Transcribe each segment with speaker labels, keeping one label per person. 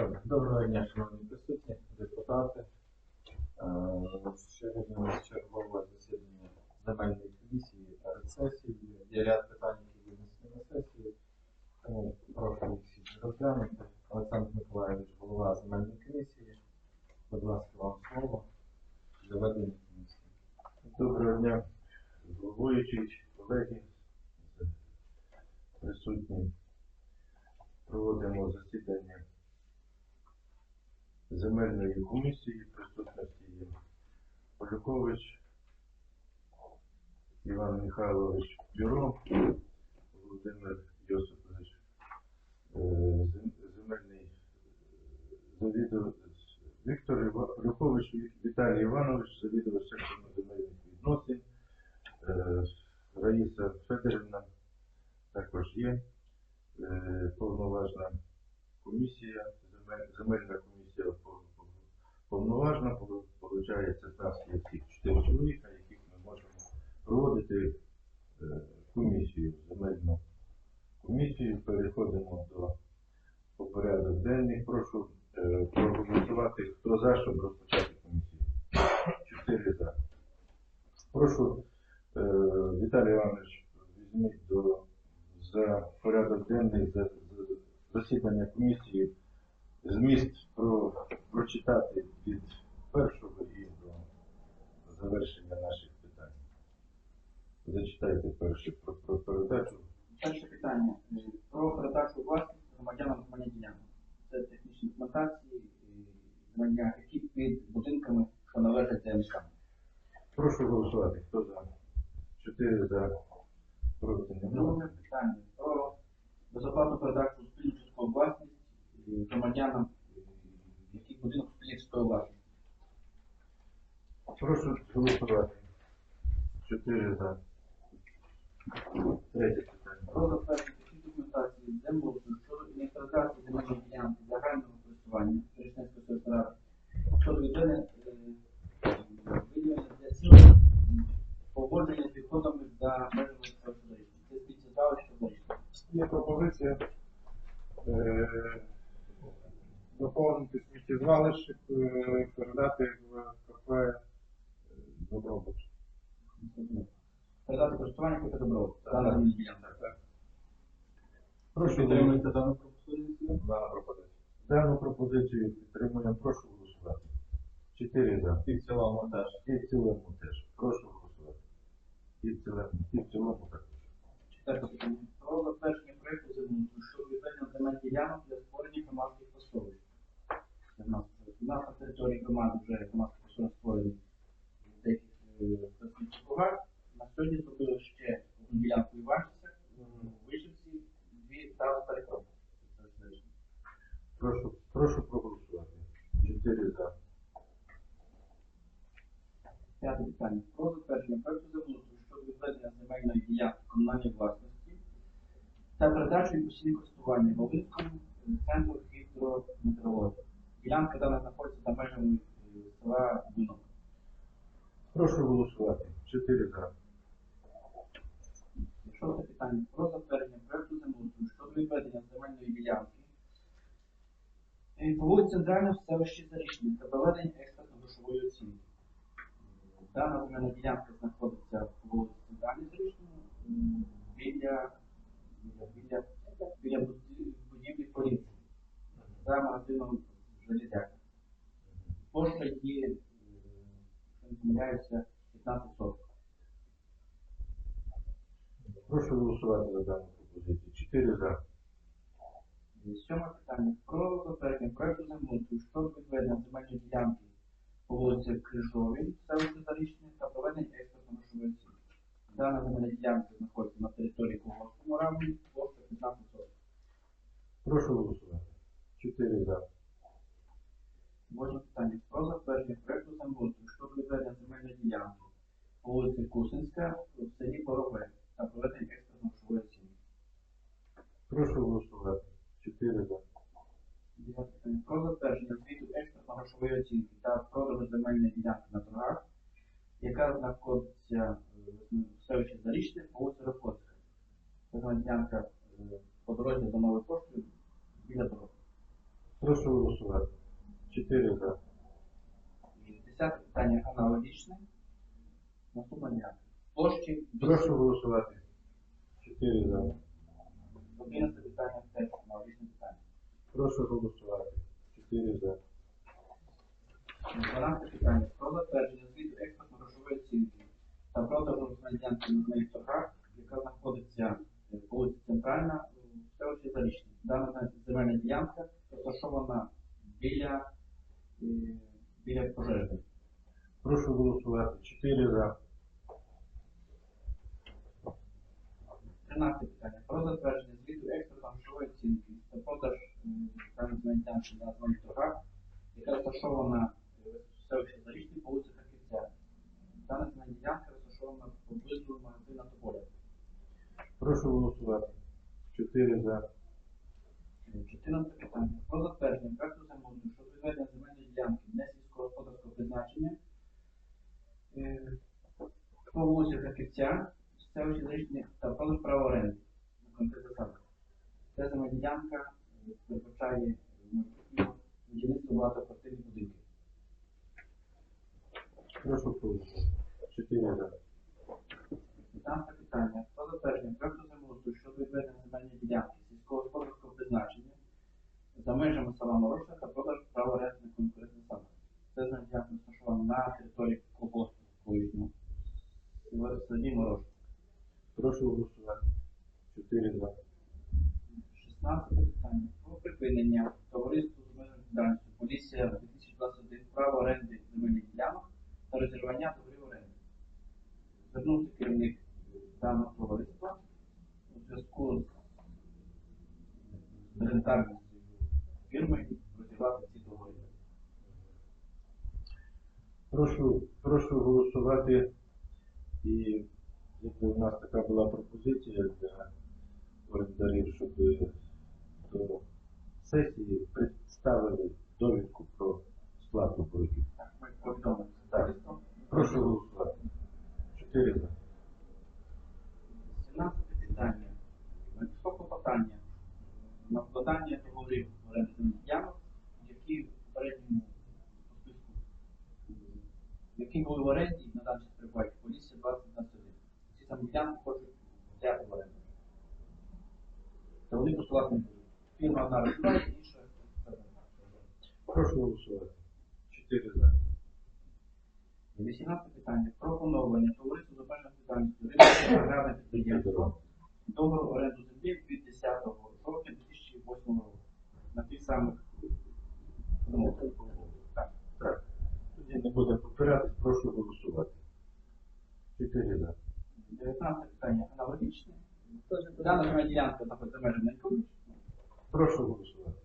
Speaker 1: Доброго дня, шановні присутні, депутати. Е, Сьогодні у нас чергове засідання земельної комісії перед сесією. Є ряд питань, які винесені на сесію. Тому прошу всіх розглянути. Олександр Миколаївич, голова земельної комісії. Будь ласка, вам слово для ведення комісії.
Speaker 2: Доброго дня, головуючий, колеги, присутні. Проводимо засідання земельної комісії присутності є Іван Михайлович Бюро, Володимир Йосипович, е, земельний е, завідувач Віктор Полюкович Віталій Іванович, завідувач сектору земельних відносин, Е, Раїса Федорівна також є. Повноважна комісія, земельна комісія повноважна, нас є всіх чотири чоловіка, яких ми можемо проводити е, комісію, земельну комісію. Переходимо до по порядок денний. Прошу е, проголосувати, хто за, щоб розпочати комісію. Чотири за. Прошу, е, Віталій Іванович, візьміть до, за порядок денний за засідання комісії зміст про, прочитати від першого і до завершення наших питань. Зачитайте перше про, про передачу.
Speaker 3: Перше питання е, про передачу власності громадянам громадянам. Це технічні документації громадян, які під будинками, що належать ДМСК.
Speaker 2: Прошу голосувати. Хто за? Чотири за. Проти немає.
Speaker 3: питання про безоплатну передачу спільну часткову власність е, громадянам, е, яких будинок спільної часткової власності.
Speaker 2: Прошу голосувати. Чотири за. Третє питання.
Speaker 3: Про затвердження технічної документації землеустрою щодо інвентаризації земельної ділянки загального користування Перечненської сільської ради щодо відведення е, виділення для цілей м, погодження з відходами за межами селища. Це спеціалістичне селище.
Speaker 4: Є пропозиція е, доповнити сміттєзвалище, е, передати в кафе е, Добробут.
Speaker 3: Передати користування купити добро. Дана ділянка.
Speaker 2: Прошу
Speaker 1: Підтримуєте дану пропозицію?
Speaker 2: Дана пропозиція. Дану пропозицію підтримуємо. Прошу голосувати. Чотири за.
Speaker 1: І в цілому теж.
Speaker 2: І в цілому теж. Прошу голосувати. І в цілому, і в цілому також.
Speaker 3: Четверте питання. Про затвердження проєкту землеустрою щодо відведення земельних ділянок для створення громадських пасовищ. Це в нас у нас на території громади вже громадські пасовища створені в деяких е. На сьогодні зробили ще ділянку в Іванчицях, дві та Стариков.
Speaker 2: Прошу, прошу проголосувати. Чотири за.
Speaker 3: П'яте питання. Про затвердження проекту землеустрою щодо відведення земельної ділянки комунальної власності та передачу від постійного користування Волинському центру гідрометеорології. Ділянка дана знаходиться за межами е, села Дунок.
Speaker 2: Прошу голосувати. Чотири за.
Speaker 3: Шосте питання. Про затвердження проекту землеустрою щодо відведення земельної ділянки е, по вулиці Центральна в селищі Зарічне та проведення експертно-грошової оцінки. Дана земельна ділянка знаходиться по вулиці Центральній Зарічній м, біля, біля, біля, біля буді- будівлі поліції за магазином Железяка. Площа є, е, якщо не помиляюся, 15 соток.
Speaker 2: Прошу голосувати за дану пропозицію. Чотири за.
Speaker 3: Сьоме питання. Про затвердження проекту землеустрою щодо відведення земельної ділянки по вулиці Крижовій, селищі Зарічне та проведення експертно-грошової оцінки. Дана земельна ділянка знаходиться на території Когорському равні, площа 15 соток.
Speaker 2: Прошу голосувати. За.
Speaker 3: Восьме питання. Про затвердження проекту землеустрою щодо відведення земельної ділянки по вулиці Кусинська в селі Борове та проведення експертно-грошової оцінки.
Speaker 2: Прошу голосувати. Чотири за.
Speaker 3: Дев'яте питання. Про затвердження звіту експертно-грошової оцінки та продажу земельної ділянки на торгах, яка знаходиться е, в селищі Зарічне по вулиці Рокотська. Це ділянка е, по дорозі до нової пошти біля дороги.
Speaker 2: Прошу голосувати. Чотири за.
Speaker 3: І Десяте питання аналогічне. Ділянка. Площі
Speaker 2: Прошу голосувати. Чотири за.
Speaker 3: Одинадцяте питання теж аналогічне питання.
Speaker 2: Прошу голосувати. Чотири за.
Speaker 3: 12 питання про затвердження звіту експортно-грошової оцінки та продажу громадянки на неї яка знаходиться е, вулиці Центральна у селищі Зарічне. Дана земельна ділянка розташована біля, е, біля пожежної.
Speaker 2: Прошу голосувати. Чотири за.
Speaker 3: 13 питання про затвердження звіту експортно-грошової оцінки та продаж земельної ділянки на земельних торгах, яка розташована е, селищі Зарічне по вулиці Харківця. Дана земельна ділянка розташована поблизу магазина Тополя.
Speaker 2: Прошу голосувати. Чотири за.
Speaker 3: 14 питання. Про затвердження проекту землеустрою щодо відведення земельної ділянки для сільськогосподарського призначення по вулиці Харківця, селищі Зарічне та продаж права оренди на конкретних засадах. Ця земельна ділянка передбачає будівництво багатоквартирних будинків.
Speaker 2: Прошу голосувати. Чотири за.
Speaker 3: 15 питання. Про затвердження проекту землеустрою щодо відведення земельної ділянки за межами села Мороша та продаж права оренди на конкурентних засадах. Це земельна ділянка розташована на території колгоспу колишнього в селі Морош.
Speaker 2: Прошу голосувати. Чотири за.
Speaker 3: 16 питання. Про припинення товариству з обмеженою відповідальністю Полісія 2021 право оренди земельних ділянок та розірвання договорів оренди. Звернувся керівник даного товариства у зв'язку з рентабельністю фірми розірвати ці договори.
Speaker 2: Прошу, прошу голосувати. І якби у нас така була пропозиція для орендарів, щоб до сесії представили довідку про сплату боргів.
Speaker 3: Так.
Speaker 2: Прошу голосувати. Чотири за.
Speaker 3: 17 питання. Надійшло клопотання на вкладання договорів оренди земельних які в попередньому які були в оренді на даний час перебувають в полісі 2021. Ці самі ділянки хочуть взяти в оренду. Та вони не. Фірма одна розбирає, інша.
Speaker 2: Прошу голосувати. Чотири за.
Speaker 3: 18 питання. Про поновлення товариства з обмеженою відповідальністю Рибальське аграрне підприємство договору оренду землі від 10 жовтня 2008 року. На тих самих умовах.
Speaker 2: Не буде повторятись, прошу голосувати. 4 за.
Speaker 3: 19 питання аналогічне. Дана земельна ділянка знаходиться за межами Найкович.
Speaker 2: Прошу голосувати.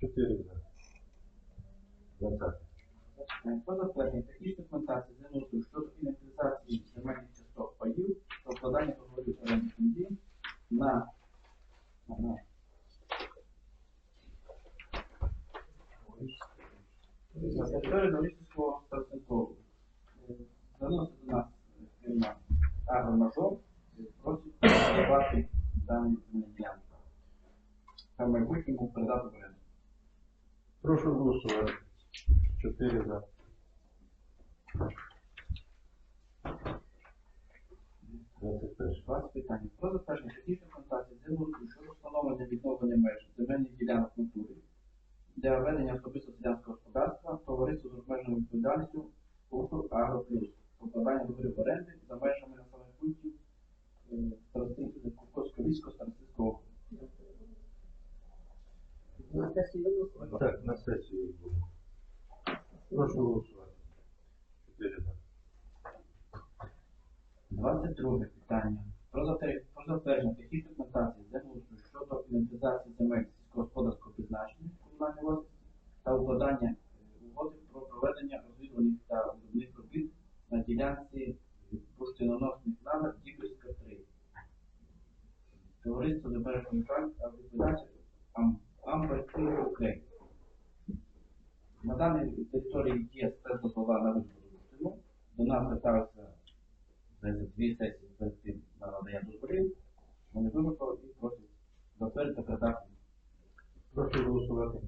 Speaker 2: 4 за. Двадцять.
Speaker 3: Про затвердження технічної документації землеустрою щодо інвентаризації земельних часток паїв та укладання договорів оренди землі на на- на території Дорічського старостинкового. Звернувся до нас фірма Агромажор, просить передавати дані земельні ділянки. Та в майбутньому передати в оренду.
Speaker 2: Прошу голосувати. Чотири за. 21.
Speaker 3: 20 питання. Про затвердження технічної документації землеустрою щодо встановлення відновлення меж земельних ділянок в натурі для ведення особисто селянського господарства, товариство з обмеженою відповідальністю «Культур Агроплюс», покладання договорів оренди за межами населених пунктів е, Старостинського Курковського військо Старостинського округу.
Speaker 2: Так, на сесію буде. Прошу голосувати. Чотири за.
Speaker 3: 22 питання. Про затвердження технічної документації землеустрою щодо інвентаризації земель сільськогосподарського призначення комунальної власності та укладання угоди про проведення розвідувальних та виробних робіт на ділянці бурштиноносних надр Дібрівська 3. Товариство Забережної відповідальності Амбер Україн. На даній території є спецдозвола на виходу. До нас зверталися за дві сесії перед тим на надання дозволів, вони вимикали і просять затвердити передати.
Speaker 2: Прошу голосувати.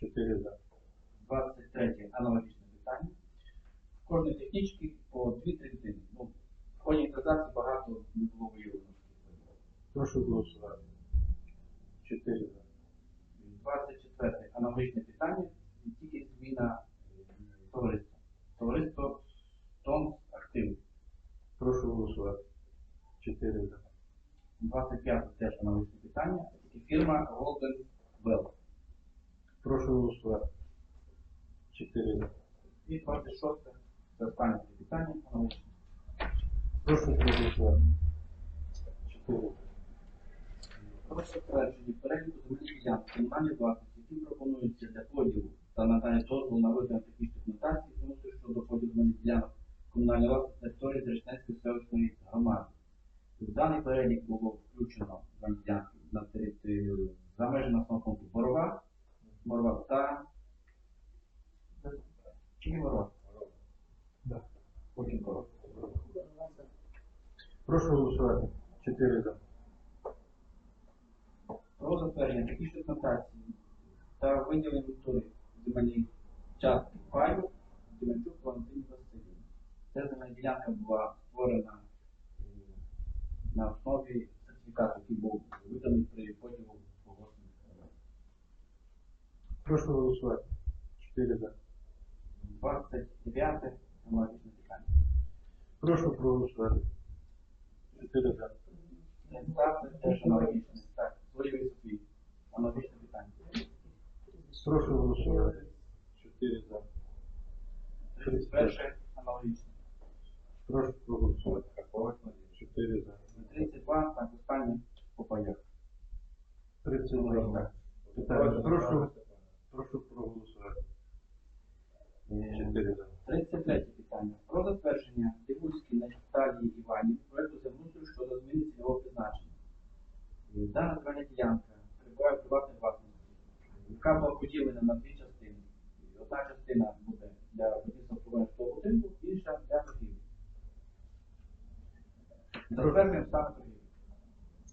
Speaker 2: 4 за. 23 аналогічне питання.
Speaker 3: Кожній технічки по 2-3 тижні. Ну, в ході інтеграції багато не було виявлено.
Speaker 2: Прошу голосувати. 4 за.
Speaker 3: 24 аналогічне питання. Тільки зміна аналогічне питання.
Speaker 2: Прошу проголосувати. Чотири за.
Speaker 3: 30 теж аналогічне. Так, Зворівий Софій. Аналогічне питання.
Speaker 2: Прошу голосувати. Чотири за.
Speaker 3: 31 аналогічне.
Speaker 2: Прошу проголосувати. Чотири за.
Speaker 3: 32, так, останнє по паях.
Speaker 2: Тридцять два. Питання. Прошу, прошу проголосувати. Чотири за.
Speaker 3: 33 питання. Про затвердження Дивульській Наталії Іванів проекту землеустрою щодо зміни цільового призначення. Е, Дана земельна ділянка перебуває в приватній власності, яка була поділена на дві частини. Одна частина буде для будівництва обслуговування будинку, інша для торгівлі. Затверджуємо саме торгівлю.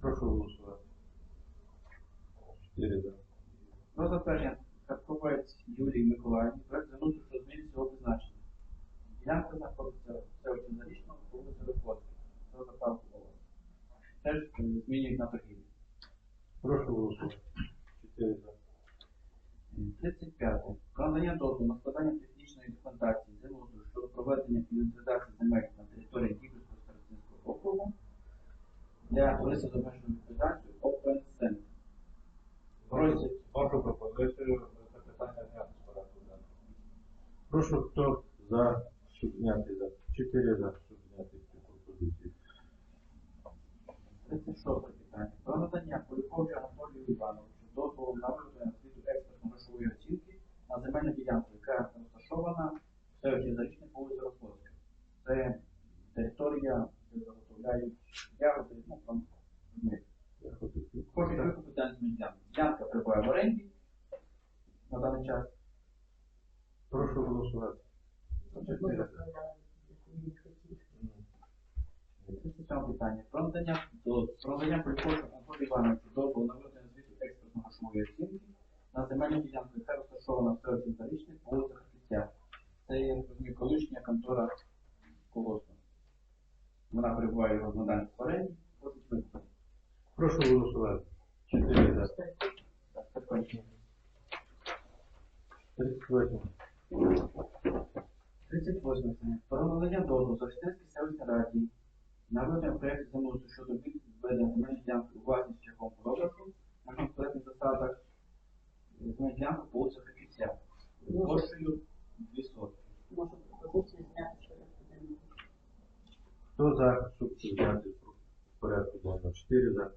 Speaker 2: Прошу голосувати. За.
Speaker 3: Про затвердження Катковець Юлії Миколаївні проект землеустрою щодо зміни цільового призначення. Ділянка знаходиться в селищі Зарічного, вулиця Виходки. Це заправку волос. Теж е, змінюють на торгівлю.
Speaker 2: Прошу голосувати. Чотири за.
Speaker 3: 35. Про надання дозволу на складання технічної документації землеустрою щодо проведення інвентаризації земель на території Кіпрського старостинського округу для з обмеженою відповідальністю Open Center. Просять
Speaker 1: Вашу пропозицію це питання зняти з порядку денного.
Speaker 2: Прошу, хто за, щоб зняти за. Чотири за, щоб зняти цю пропозицію.
Speaker 3: 36 питання. Про надання Поліковичу Анатолію Івановичу дозволу на виготовлення світу експертно-грошової оцінки на земельну ділянку, яка розташована в селищі Зарічне по вулиці Рословська. Це територія, де заготовляють ягоди, ну там ми.
Speaker 2: Я хочу.
Speaker 3: Хочуть викупити дану земельну ділянку. Ділянка перебуває в оренді на даний час.
Speaker 2: Прошу голосувати. За.
Speaker 3: 37 питання. Про надання до про надання Поліковичу Анатолію Івановичу дозволу на звіту експертно-грошової оцінки на земельну ділянку, яка розташована в селищі Зарічне по вулиці Це є розумію, колишня контора колгоспу. Вона перебуває оренді, хочуть викупити.
Speaker 2: Прошу голосувати. Чотири за.
Speaker 3: Так, кончено.
Speaker 2: 38.
Speaker 3: 38 питання. Про надання дозволу Зарічненській селищній раді на виготовлення проєкту землеустрою щодо відведення земельної ділянки у власність шляхом продажу на конкретних засадах земельної ділянки по вулиці Хаківця площею 2 сотки.
Speaker 5: Можу пропозицію зняти що я
Speaker 2: Хто за, щоб зняти в порядку денного? Чотири за.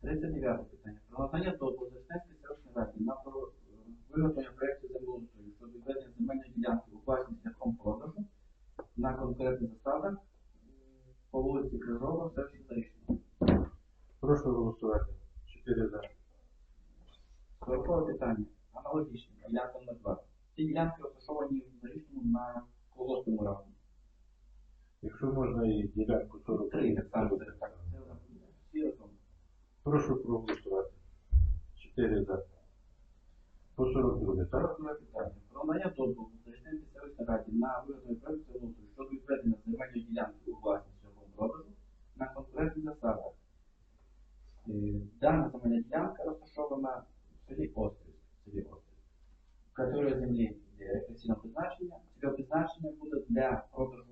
Speaker 3: 39 питання. Про надання дозволу Зарічненській селищній раді на про- виготовлення проєкту землеустрою щодо відведення земельної ділянки у власність шляхом продажу на конкретних засадах м, по вулиці Крижова, селищі Зарічного.
Speaker 2: Прошу голосувати. Чотири за.
Speaker 3: Сорокове питання. Аналогічне. Ділянка номер 2. Ці ділянки розташовані в Зарічному на колгоспному рахунку.
Speaker 2: Якщо можна і ділянку 40.
Speaker 3: Три так само. Це так.
Speaker 2: Прошу проголосувати. Чотири за. По 42, так?
Speaker 3: Сорокове питання. Про надання дозволу Зарічненській селищній раді на виготовлення проекту землеустрою щодо відведення земельної ділянки у власність шляхом продажу на конкурентних засадах. Е, Дана земельна ділянка розташована в селі Острів. в селі Острів. Категорія землі рекреаційного призначення. Цільове призначення буде для продажу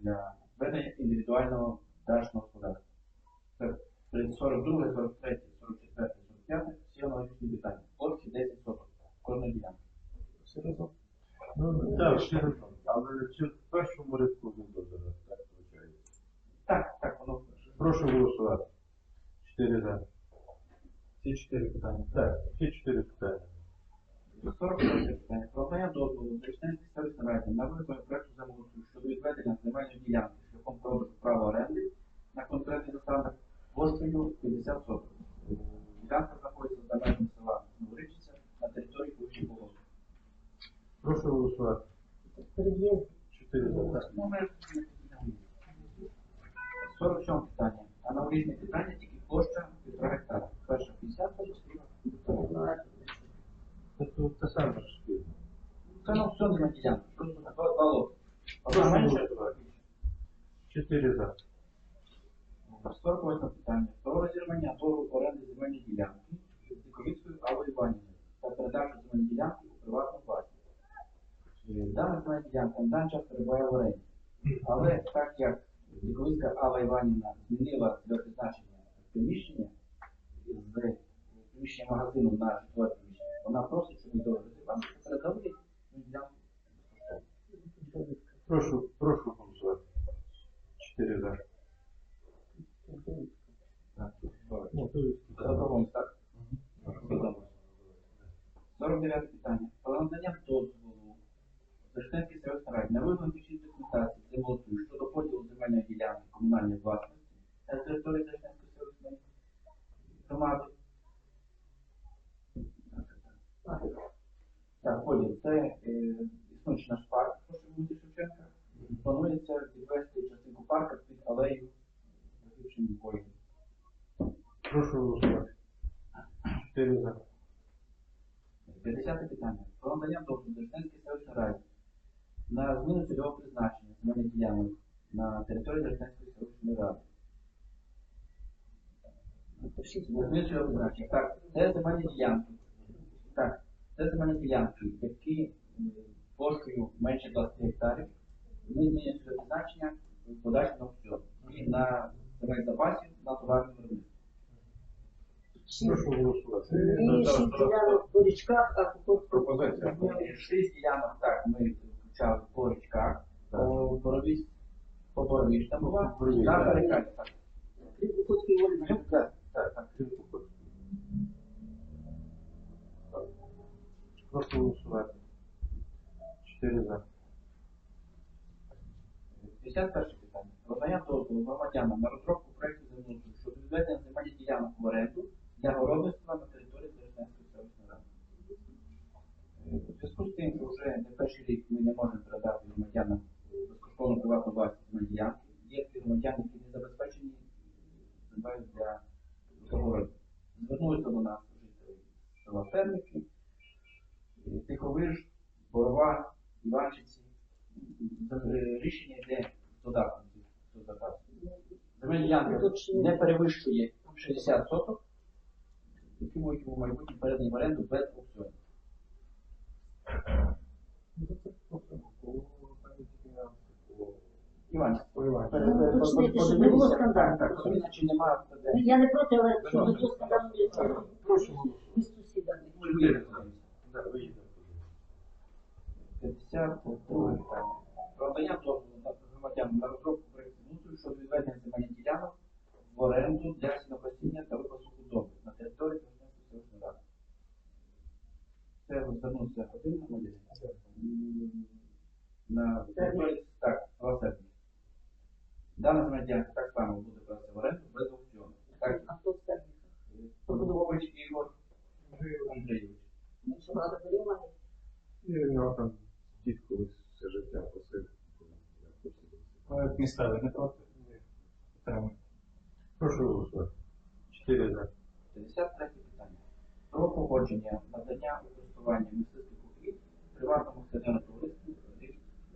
Speaker 3: для ведення індивідуального дачного господарства. Це 42,
Speaker 2: Прошу голосувати.
Speaker 5: Переїзд.
Speaker 2: Чотири за. Так.
Speaker 3: Ну, ми не підняли. 47 питання. Аналогічне питання, тільки площа 1,5 гектара. Перша 50 соток, друга
Speaker 2: Це то- те саме ж спільно.
Speaker 3: Це ну все не ділянка. Просто два, два лоти. Одна
Speaker 2: Прошу
Speaker 3: менше,
Speaker 2: голосувати.
Speaker 3: друга більше.
Speaker 2: Чотири за.
Speaker 3: 48 питання. Про розірвання договору оренди земельної ділянки з Діковицькою Аллою Іванівною та передачу земельної ділянки у приватну власність. Е, Дана Данча перебуває в оренді. Але так як Діковицька Алла Іванівна змінила для призначення приміщення з приміщення магазину на житлове приміщення, вона просить, собі ми договір розірвали та передали земельну ділянку безкоштовно.
Speaker 2: Прошу, прошу голосувати. Чотири за. Ну, то есть,
Speaker 3: Добровольно, так? 49 питання. Про надання дозволу Зашненській селищній раді на виготовлення технічної документації землеустрою щодо поділу земельної ділянки комунальної власності на території Зашненської селищної громади. Так, поділ. Це е, існуючий наш парк, прошу вулиці Шевченка. Планується відвести частинку парка під алею вивченим боєм.
Speaker 2: Прошу голосувати. Чотири за.
Speaker 3: 50 питання. Про надання дозволу Дештанській селищній раді на зміну цільового призначення земельних ділянок на території Дештанської селищної ради. На зміну цільового призначення. Так, це земельні ділянки. Так, це земельні ділянки, які площею менше 20 гектарів. Ми змінюємо цільове призначення в подальшому аукціон. І на земель запасів на товарне виробництво.
Speaker 2: Прошу голосувати.
Speaker 5: Більшість ділянок по річках, а тут
Speaker 2: Пропозиція.
Speaker 3: Шість ділянок, так, ми включали по річках, по боровій, по боровій ж там була,
Speaker 2: Боровій,
Speaker 3: на
Speaker 2: так.
Speaker 3: Харикалі, так.
Speaker 5: Волі.
Speaker 3: Ну, так, так, так.
Speaker 2: Прошу голосувати. Чотири за.
Speaker 3: 51 питання. Надання дозволу громадянам на розробку проєкту землеустрою щодо відведення земельних ділянок в оренду для городництва на території Березненської селищної ради. Е, У зв'язку з тим, що вже не перший рік ми не можемо передати громадянам е, безкоштовно приватну власність земельні ділянки, є громадяни, які не забезпечені землею для договору. Звернулися до нас жителі села Ферники, е, Тиховиж, Борова, Іванчиці. Е, Рішення йде додатком до. Земельна ділянка не перевищує 60 соток, які будуть у майбутньому передані в оренду без аукціону. Іван,
Speaker 5: Ну, не було скандалу.
Speaker 3: Так, немає.
Speaker 5: Я не проти, але не було скандалу
Speaker 2: Прошу голосувати.
Speaker 5: між сусідами.
Speaker 2: Да, виїдемо.
Speaker 3: 52 питання. Про надання дозволу на громадянам на розробку проєкту мусу щодо відведення земельних ділянок в оренду для сінокосіння та випасу худоби на території Красненської селищної ради. Це звернувся один. На території, так, Ласерник. Дана земельна ділянка так само буде брати в оренду без аукціону. Так,
Speaker 5: А хто це?
Speaker 3: Подобович Ігор Андрійович.
Speaker 5: Що рада переймати?
Speaker 4: І в нього там дід все життя посив.
Speaker 1: Проект місцевий не проти. Підтримуємо.
Speaker 2: Прошу голосувати. Чотири за.
Speaker 3: 53 питання. Про погодження надання у користування мисливських угідь приватному акціонерному товариству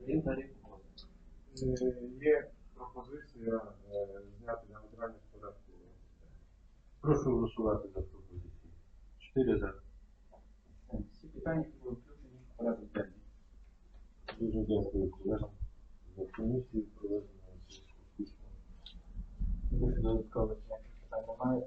Speaker 3: Рівна
Speaker 4: Е, Є пропозиція е, зняти на матеріальних податку.
Speaker 2: Прошу голосувати за пропозицію. Чотири за.
Speaker 3: Всі питання, які були включені в порядок денний.
Speaker 2: Дуже дякую колегам за комісію проведення
Speaker 1: додаткових питань немає.